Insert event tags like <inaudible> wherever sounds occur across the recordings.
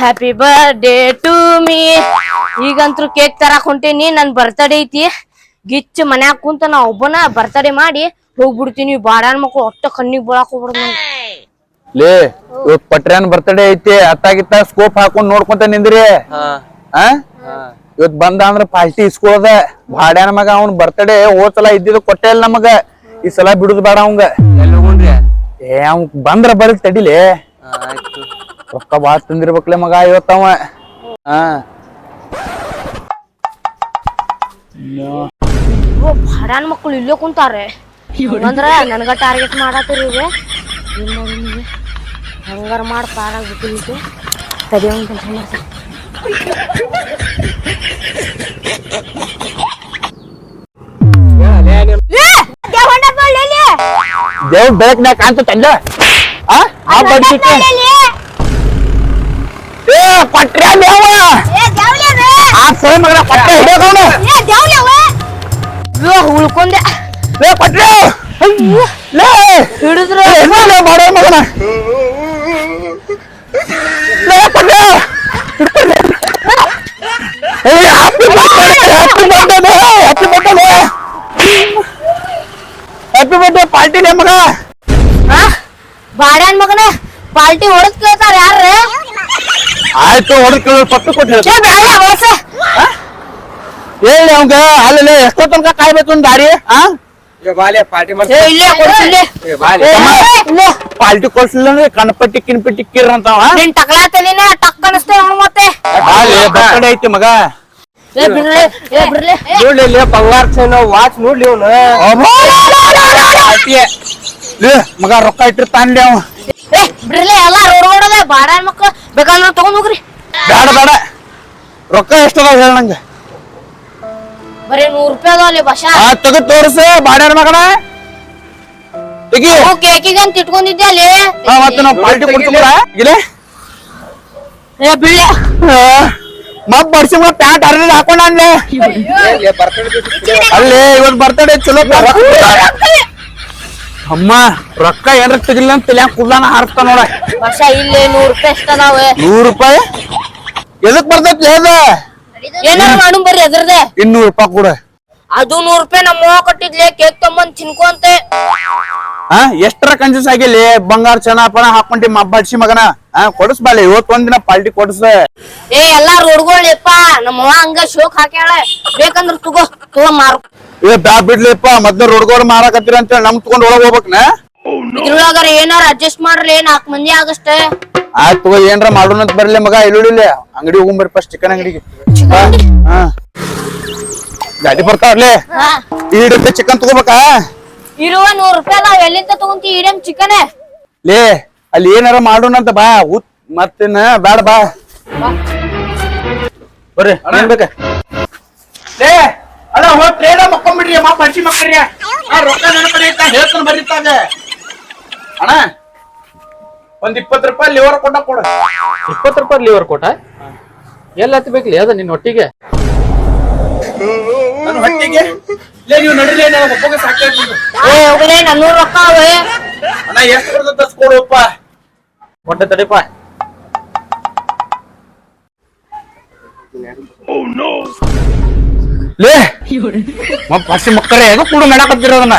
Happy birthday to me ಈಗಂತೂ cake ತರಾಕ್ ಹೊಂಟೇನಿ ನನ್ ಬರ್ತಡೇ ಐತಿ. ಗಿಚ್ಚ ಮನ್ಯಾಗ ಕುಂತ ನಾ ಒಬ್ಬನ ಬರ್ತಡೇ ಮಾಡಿ ಹೋಗ್ಬಿಡ್ತೀನಿ. ಬಾಡ್ಯಾನ್ ಮಕ್ಳು ಒಟ್ಟ ಕಣ್ಣಿಗೆ ಬೀಳಾಕ್ ಹೋಗ್ಬಿಡ್ದು ಲೇ ಇವತ್ ಪಟ್ರ್ಯಾನ್ ಬರ್ತಡೇ ಐತಿ. ಅತ್ತಾಗಿತ್ತ ಸ್ಕೋಪ್ ಹಾಕೊಂಡ್ ನೋಡ್ಕೊಂತ ನಿಂದ್ರಿ. ಆ? ಇವತ್ ಬಂದ ಅಂದ್ರ ಪಾರ್ಟಿ ಇಸ್ಕೊಳದ ಬಾಡ್ಯಾನ ಮಗ ಅವ್ನ್ ಬರ್ತಡೇ ಹೋದ್ ಸಲ ಇದ್ದಿದ್ದು ಕೊಟ್ಟೆ ಇಲ್ಲ ನಮಗ. ಈ ಸಲ ಬಿಡುದ್ ಬೇಡ ಅವಂಗ. ಏ ಅವ್ ಬಂದ್ರ ಬರ್ಲಿ ತಡಿಲೇ. ಆಯ್ತು. ರೊಕ್ಕ ಬಾಳ ತಂದಿರ್ಬೇಕ್ಲೆ ಮಗ ಇವತ್ತವ. ಹಾ. ಇವ್ ಬಾಡ್ಯಾನ್ ಮಕ್ಕಳು ಇಲ್ಲೇ ಕುಂತಾರೆ ಅಂದ್ರ ನನ್ಗ ಟಾರ್ಗೆಟ್ ಮಾಡತ್ತೀರಿ ಇವೆ? ಹಂಗಾರ ಮಾಡಿ ಪಾರಾಗ್ ಬಿಟ್ಟಿದ್ದು ತಡಿ ಅವ್ನ್ ಕೆಲ್ಸ ಮಾಡ್ತೀನಿ ದೇವ್ ಬೆಳಕ್ನ್ಯಾಗ ಕಾಣ್ತಲ್ಲ ಆ ಆ ಪಟ್ರ್ಯಾನ್ ಯಾವ? ಆ ಸೋಯ ಮಗನ ಪಟ್ಟ ಹಿಡಿಯೋಕವನು ಉಳ್ಕೊಂಡೆ. ಲೇ ಪಟ್ರ ಲೇ ಹಿಡಿದ್ರೆ. ಎಲ್ಲ ಮಾಡೋ ಮಗನ. ಲೇ ಪಟ್ರ ಏ happy birthday happy birthday happy birthday happy party ಲೇ ಮಗ. ಬಾಡ್ಯಾನ್ ಮಗನ ಪಾರ್ಟಿ ಹೊಡೆದ್ ಕೇಳ್ತಾರ ಯಾರ ಆಯ್ತು ಹೊಡೆದ್ ಕೇಳೋ ಪಟ್ಟು ಕೊಟ್ಟು ಹೇಳಿ ಅವಂಗ ಅಲ್ಲೇ ಎಷ್ಟೋ ತನಕ ಕಾಯ್ಬೇಕು ಒಂದ್ ದಾರಿ ಆ? ಬಾಲೆ ಪಾರ್ಟಿ ಏ ಇಲ್ಲೇ ಕೊಡ್ಸಿಲ್ಲೇ ಏ ಬಾಲೆ. ಏ, ಇಲ್ಲೇ. ಪಾಲ್ಟಿ ಕೊಡ್ಸಿಲ್ಲ ಅಂದ್ರೆ ಕಣಪಟ್ಟಿ ಕಿನ್ಪಟ್ಟಿ ಕಿರ್ ಅಂತಾವ ನಿನ್ ನೀನ ಟಕ್ ಅನಸ್ತೇ ಅವ್ನು ಮತ್ತೆ. ಬರ್ತಡೇ ಐತಿ ಮಗ. ನೋಡ್ಲಿ ಇಲ್ಲಿ ಬಂಗಾರ ಚೈನ ವಾಚ್ ನೋಡ್ಲಿ ಅವನು. ಲೇ, ಮಗ ರೊಕ್ಕ ಇಟ್ಟಿರ್ತಾನ್ಲಿ ಅವ. ಏ ಬಿಡ್ಲೆ ಎಲ್ಲ ರೋಡ್ ರೋಡದ ಬಾಡ್ಯಾನ್ ಮಕ್ಳು ಬೇಕಾದ್ರೆ ತಗೊಂಡ್ ಹೋಗ್ರಿ. ಬೇಡ ಬೇಡ. ರೊಕ್ಕ ಎಷ್ಟದ ಹೇಳ ನಂಗೆ. ಬರೀ ನೂರ್ ರೂಪಾಯಿ ಅದಾವಲ್ಲಿ ಬಶಾ. ಆ ತೆಗೆದು ತೋರ್ಸ ಬಾಡ್ಯಾರ ಮಗನ. ತೆಗಿ. ಕೇಕಿಗೆ ಅಂತ ಇಟ್ಕೊಂಡಿದ್ದೆ ಅಲ್ಲಿ? ಹಾ, ಮತ್ತೆ ನಾವು ಪಾರ್ಟಿ ಕೊಡ್ತೀವಲ್ಲ ಇಲ್ಲೇ ಏ ಬರ್ಸಿ ಮಗ ಪ್ಯಾಟ್ ಹರಿದ ಹಾಕೊಂಡ ಅಲ್ಲಿ. ಇವತ್ ಬರ್ತಡೇ ಚಲೋ ಅಮ್ಮ ರೊಕ್ಕ ಏನ್ರ ತೆಗಿಲ್ಲ ಅಂತ ತಲ್ಯಾಗ ಹಾರಿಸ್ತಾ ನೋಡ. ಬಶಾ ಇಲ್ಲಿ ನೂರ್ ರೂಪಾಯಿ ಎಷ್ಟ್ ಅದಾವೆ. ನೂರು ರೂಪಾಯಿ? ಎದಕ್ ಬರ್ತೈತಿ ಅದ ಏನಾರ ಮಾಡು ಬರ್ರಿ ಅದ್ರದೆ ಇನ್ನೂರು ರೂಪಾಯಿ ಕೂಡ. ಅದು ನೂರ್ ರೂಪಾಯಿ ನಮ್ಮ ಅವ್ವ ಕೊಟ್ಟಿದ್ಲೆ ಕೇಕ್ ತಗೊಂಬಂದ್ ತಿನ್ಕೊಂತೆ ಹಾ ಎಷ್ಟರ ಕಂಜೂಸ್ ಆಗಿಲ್ಲಿ? ಬಂಗಾರ ಚೆನ್ನ ಪಣ ಹಾಕೊಂಡಿ ಮಬ್ಬಡ್ಸಿ ಮಗನ. ಹಾ ಕೊಡಿಸ್ಬಾಲೆ ಇವತ್ತು ಒಂದಿನ ಪಾಲ್ಟಿ ಕೊಡಿಸ. ಏ ಎಲ್ಲಾ ಹುಡುಗೋಳಪ್ಪ ನಮ್ಮ ಅವ್ವ ಹಂಗ ಶೋಕ್ ಹಾಕ್ಯಾಳ. ಬೇಕಂದ್ರ ತಗೋ ತಗೋ ಮಾರು ಏ ಬ್ಯಾ ಬಿಡ್ಲಿಪ್ಪ ಮೊದ್ಲು ರೋಡ್ಗೋಡ್ ಮಾರಾಕತ್ತೀರ ಅಂತ ನಮ್ ತಗೊಂಡ್ ಒಳಗ್ ಹೋಗ್ಬೇಕ್ನ? ಇದ್ರೊಳಗಾರ ಏನಾರ ಅಡ್ಜಸ್ಟ್ ಮಾಡ್ರಿ ನಾಲ್ಕ್ ಮಂದಿ ಆಗಷ್ಟೇ. ಆಯ್ತು ತಗೋ ಏನ್ರ ಮಾಡೋಣ ಅಂತ ಬರ್ಲಿ ಮಗ ಇಲ್ಲುಳಿಲ್ಲ ಅಂಗಡಿ ಹೋಗ್ಬರ್ರಿ ಫಸ್ಟ್ ಚಿಕನ್ ಅಂಗಡಿಗೆ. ಹಾ, ಗಾಡಿ ಬರ್ತಾವ್ಲೇ ಹಾ. ಈ ಚಿಕನ್ ತಗೋಬೇಕಾ? ಇರುವ ನೂರ್ ರೂಪಾಯಿ ನಾವ್ ಎಲ್ಲಿಂದ ತಗೊಂತಿ ಇಡಮ್ ಚಿಕನ್ ಲೇ ಅಲ್ಲಿ ಏನಾರ ಮಾಡೋಣ ಅಂತ ಬಾ. ಉತ್ ಮತ್ತಿನ ಬೇಡ ಬಾ. ಬರ್ರಿ ಏನ್ ಬೇಕ? ಲೇ ಅಲ್ಲ ಹೋಗ್ ಟ್ರೇಡ ಮಕ್ಕೊಂಬಿಡ್ರಿ ಅಮ್ಮ ಪಂಚಿ ಮಕ್ಕಳ್ರಿ ಆ ರೊಕ್ಕ ನನ್ನ ಅಂತ ಹೇಳ್ತಾನೆ ಬರೀತಾಗ ಅಣ್ಣ ಒಂದ್ ಇಪ್ಪತ್ತು ರೂಪಾಯಿ ಲಿವರ್ ಕೊಟ್ಟ ಕೊಡು. ಇಪ್ಪತ್ತು ರೂಪಾಯಿ ಲಿವರ್ ಕೊಟ್ಟ? ಎಲ್ಲ ಹತ್ಬೇಕ್ಲಿ ಅದ ನಿನ್ನ ಒಟ್ಟಿಗೆ ನನ್ನ ಹೊಟ್ಟಿಗೆ? ಲೇ ನೀವು ನಡಿಲೇ ನಾನು ಒಬ್ಬಗೆ ಸಾಕಾಯ್ತು ಏ ಹೋಗ್ಲೇ ನನ್ನೂರ್ ರೊಕ್ಕ ಅವೆ. ಅಣ್ಣ ಎಷ್ಟು ಹೊಟ್ಟೆ ತಡಿಪ ಲೇ! ಮಕ್ಕಳೇ ಏನೋ ಕೂಡ ಮಾಡಕತ್ತಿರೋದನ್ನ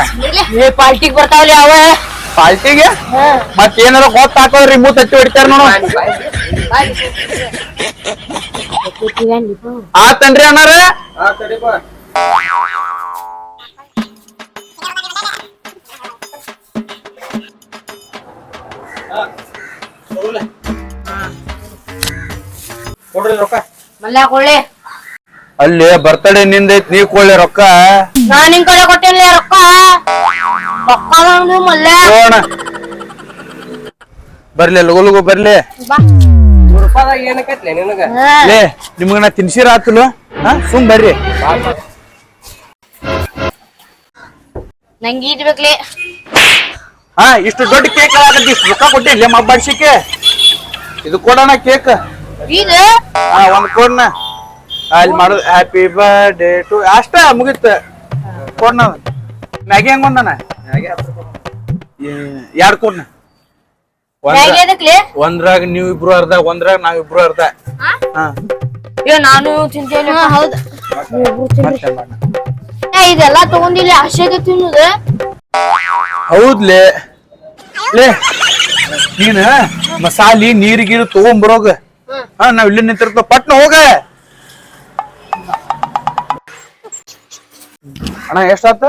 ಏ ಪಾಲ್ಟಿಗ್ ಬರ್ತಾವಲ್ಲಿ ಅವ? ಪಾಲ್ಟಿಗೆ? ಮತ್ ಏನಾರ ಗೊತ್ತಾಕೋದ್ರಿ ಮೂತ್ ಹಚ್ಚಿ ಹೊಡಿತಾರ ನೋಡು. ಆತನ್ರಿ ಅಣ್ಣಾರ? ಕೊಡ್ರಿ ರೊಕ್ಕ. ಮಲ್ಲ ಕೊಳ್ಳೆ ಅಲ್ಲಿ ಬರ್ತಡೇ ನಿಂದೈತ್ ನೀ ಕೊಳ್ಳಿ ರೊಕ್ಕ. ನಾ ನಿನ್ ಕಡೆ ಕೊಟ್ಟೇನಿ ರೊಕ್ಕ. ಹೋಗೋಣ ಬರ್ಲಿ ಲಗು ಲಗು ಬರ್ಲಿ. ಬಾ. ರೂಪಾಯಿದಾಗ ನಿನಗ. ಲೇ ನಿಮ್ಗ ನಾ ತಿನ್ಸಿರ ಆತಲು ಹಾ ಸುಮ್ ಬರ್ರಿ. ನಂಗೆ ಬೇಕ್ಲಿ. ಹಾ ಇಷ್ಟು ದೊಡ್ಡ ಕೇಕ್ ಆಗತ್ತೆ ಇಷ್ಟು ರೊಕ್ಕ ಕೊಟ್ಟಿಲ್ಲ ಮಬ್ಬ ಬಡ್ಸಿಕೆ ಇದು ಕೊಡೋಣ ಕೇಕ್ ಇದು ಹಾ ಒಂದ್ ಕೊಡ್ನ. ಅಲ್ಲಿ ಮಾಡೋದು ಹ್ಯಾಪಿ ಬರ್ಡೇ ಟು ಅಷ್ಟ ಮುಗಿತ್ತ ಕೊಡ್ನ ಮ್ಯಾಗಿ ಹೆಂಗ್ ಒಂದನ ಎರಡು ಕೊಡ್ನ. ಒಂದ್ರಾಗ ನೀವ್ ಇಬ್ರು ಅರ್ಧ ಒಂದ್ರಾಗ ನಾವ್ ಇಬ್ರು ಅರ್ಧ. ಹಾ. ಏ ನಾನು ತಿಂತೇನೆ. ಹೌದು. ಏ ಇದೆಲ್ಲ ತಗೊಂಡಿಲ್ಲ. ಅಷ್ಟೇ ತಿನ್ನುದ. ಹೌದ್ಲೇ. ಲೇ ನೀನ ಮಸಾಲಿ ನೀರ್ ಗೀರು ತಗೊಂಬರೋಗ ಹಾ ನಾವ್ ಇಲ್ಲಿ ನಿಂತಿರ್ತ ಪಟ್ನ ಹೋಗ. ಅಣ್ಣ ಎಷ್ಟಾತ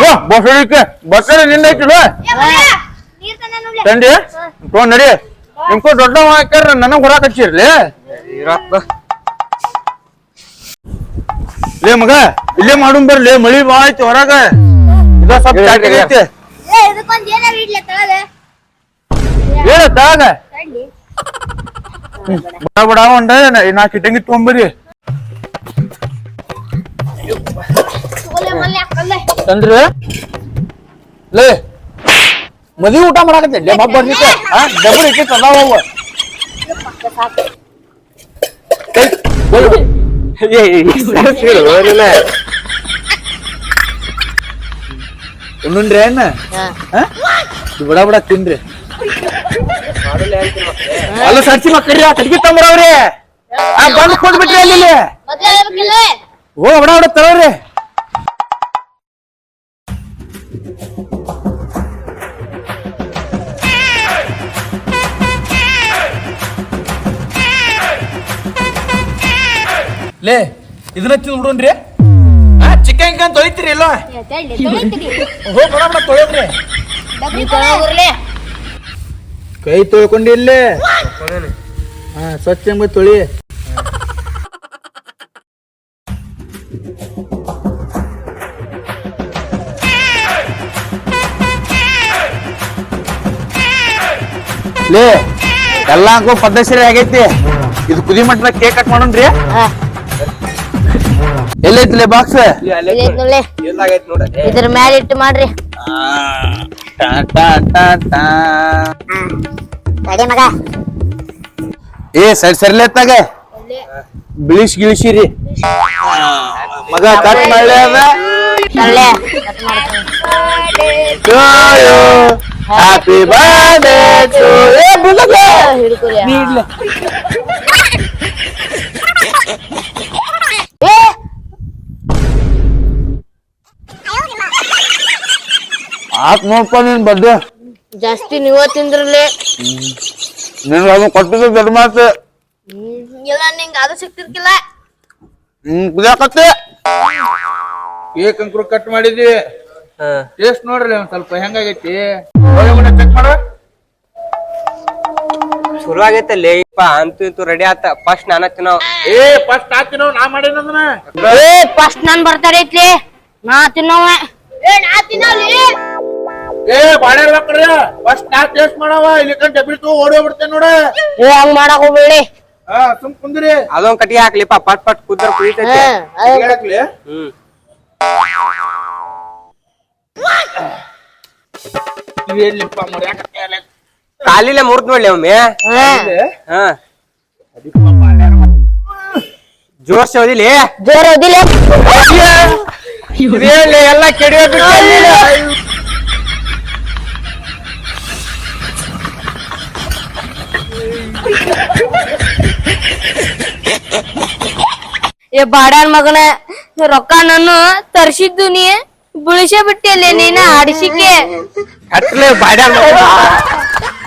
ಓ ಬಸಳಿ ನಿಂದ ಐತಿಲ್ಲ ತಂಡಿ ತೊಗೊಂಡ್ ನಡಿ. ನಿಮ್ಕೋ ದೊಡ್ಡ ಹಾಕ್ಯಾರ ನನಗ್ ಹೊರಕ್ ಹಚ್ಚಿರ್ಲಿ? ಲೇ ಮಗ ಇಲ್ಲೇ ಮಾಡುನ್ ಬರ್ಲಿ ಮಳಿ ಬಾ ಐತಿ ಹೊರಗ. ಇದ ಸ್ವಲ್ಪ ಹೇಳಿ. ಐತಿ. ತಳಗ? ಹೇಳ ತಾಗ ಬಡ ಬಡ ಉಂಡ ನಾ ಇಟ್ಟಂಗಿ ತೊಗೊಂಬರಿ ತಂದ್ರಿ? ಲೇ ಮದಿ ಊಟ ಮಾಡಾಕತ್ತೆ. ಲೇ ಮಬ್ಬ ಬರ್ಲಿಕ್ಕೆ? ಹಾ ಡಬ್ಬಲ್ ಇಕ್ಕಿ ತಂದಾವ ಅವ ಉಣ್ಣುಂಡ್ರಿ ಏನ? ಬಡ ಬಡ ತಿನ್ರಿ. ಅಲ್ಲ ಸರ್ಚಿ ಮಕ್ಕಳ್ರಿ ಆ ಕಟ್ಗಿ ತಂಬರವ್ರಿ ಆ ಬಂದ್ ಕೊಂಡ್ ಬಿಟ್ರಿ ಅಲ್ಲಿ ಓ ಬಡ ಬಡ ತರವ್ರಿ ಲೇ ಇದನ್ನ ತಿಂದ್ ಬಿಡೋನ್ರಿ ಆ ಚಿಕನ್ ಗಿಕನ್ ತೊಳಿತೀರಿ ಇಲ್ಲೋ? ಹೋ ಬಡ ಬಡ ತೊಳೆದ್ರಿ ಕೈ ತೊಳ್ಕೊಂಡಿ ಇಲ್ಲೇ? ಹಾ ಸ್ವಚ್ಛ ಎಂಬ ತೊಳಿ. ಲೇ ಎಲ್ಲಾಂಗೂ ಪದ್ಧತಿ ಆಗೈತಿ. ಇದು ಕುದಿ ಮಟ್ಟ ಕೇಕ್ ಕಟ್ ಮಾಡೋಣ್ರಿ? ಎಲ್ಲೈತಿಲೆ ಬಾಕ್ಸ್ ಎಲ್ಲಾಗೈತ್ ನೋಡ. ಇದ್ರ ಮ್ಯಾಲ ಇಟ್ಟು ಮಾಡ್ರಿ. ತಡಿ ಮಗ. ಏ ಸರಿ ಸರಿಲೆತ್ತಾಗ ಬಿಳಿಸ್ ಗಿಳಿಸಿರಿ ಮಗ ಕಟ್ ಮಾಡ್ಲೆ ಅದ? ಹ್ಯಾಪಿ ಬರ್ಡೇ ಟು ಏ ನೀಡ್ಲೆ ಏ ಆತ್ ನೋಡ್ಪ ನೀನ್ ಬಡ್ಡೆ. ಜಾಸ್ತಿ ನೀವ ತಿಂದ್ರಲ್ಲೇ. ನಿನ್ಗೆ ಅದು ಕೊಟ್ಟಿದ್ದು ದೊಡ್ಡ ಮಾತು. ಇಲ್ಲ ನಿಂಗ ಅದು ಸಿಕ್ತಿರ್ಕಿಲ್ಲ ಹ್ಮ್ ಕುದಿಯಾಕತ್ತೆ ಕೇಕ್ ಅಂಕರು ಕಟ್ ಮಾಡಿದ್ವಿ ಟೇಸ್ಟ್ ನೋಡ್ರಿ ಒಂದ್ ಸ್ವಲ್ಪ ಹೆಂಗಾಗೈತಿ? ಚೆಕ್ ಮಾಡ. ಶುರು ಆಗೈತಲ್ಲೇ ಇಪ್ಪ ಅಂತೂ ಇಂತೂ ರೆಡಿ ಆತ. ಫಸ್ಟ್ ನಾನ ತಿನ್ನೋ ಏ ಫಸ್ಟ್ ತಿನ್ನೋ ನಾ ಮಾಡೇನ ಅದನ್ನ? ಏ ಫಸ್ಟ್ ನಾನ್ ಬರ್ತಾರೆ ಐತ್ಲಿ. ನಾ ತಿನ್ನೋವ. ಏ ನಾ ತಿನ್ನಲಿ ಏ ಬಾಳೆ ಹಾಕ್ರಿ ಫಸ್ಟ್ ನಾ ಟೇಸ್ಟ್ ಮಾಡವ ಇಲ್ಲಿ ಕಂಡ್ ಡಬ್ಬಿ ತಗೋ ಓಡಿ ಬಿಡ್ತೇನೆ ನೋಡ. ಏ ಹಂಗ್ ಮಾಡಕ್ ಹೋಗ್ಬೇಡಿ. ಹಾ ಸುಮ್ ಕುಂದ್ರಿ. ಅದೊಂದ್ ಕಟ್ಟಿ ಹಾಕ್ಲಿಪ್ಪ ಪಟ್ ಪಟ್ ಕುದ್ರ ಕುಳಿತೈತಿ ಹ್ಮ್. ಇವ್ ಎಲ್ಲಿಪ್ಪ ಮರ್ಯಾಕತ್ತೆ ಅಲ್ಲ. ಕಾಲಿಲೆ ಮುರ್ದ್ ನೋಡ್ಲಿ ಒಮ್ಮೆ. ಹಾ. ಹಾ. ಜೋರ್ಸ್ ಓದಿಲಿ? ಜೋರ್ ಓದಿಲ್ಲ. ಎಲ್ಲ ಕೆಡಿಯೋ ಏ ಬಾಡ್ಯಾನ್ ಮಗನ ರೊಕ್ಕ ನಾನು ತರ್ಸಿದ್ದು ನೀ ಬಿಳಿಸೇ ಬಿಟ್ಟಿಲ್ಲ ನೀನ ಆಡಿಸಿಕೆ ಕಟ್ಲೆ ಬಾಡ್ಯಾನ್ ಮಗ. <laughs>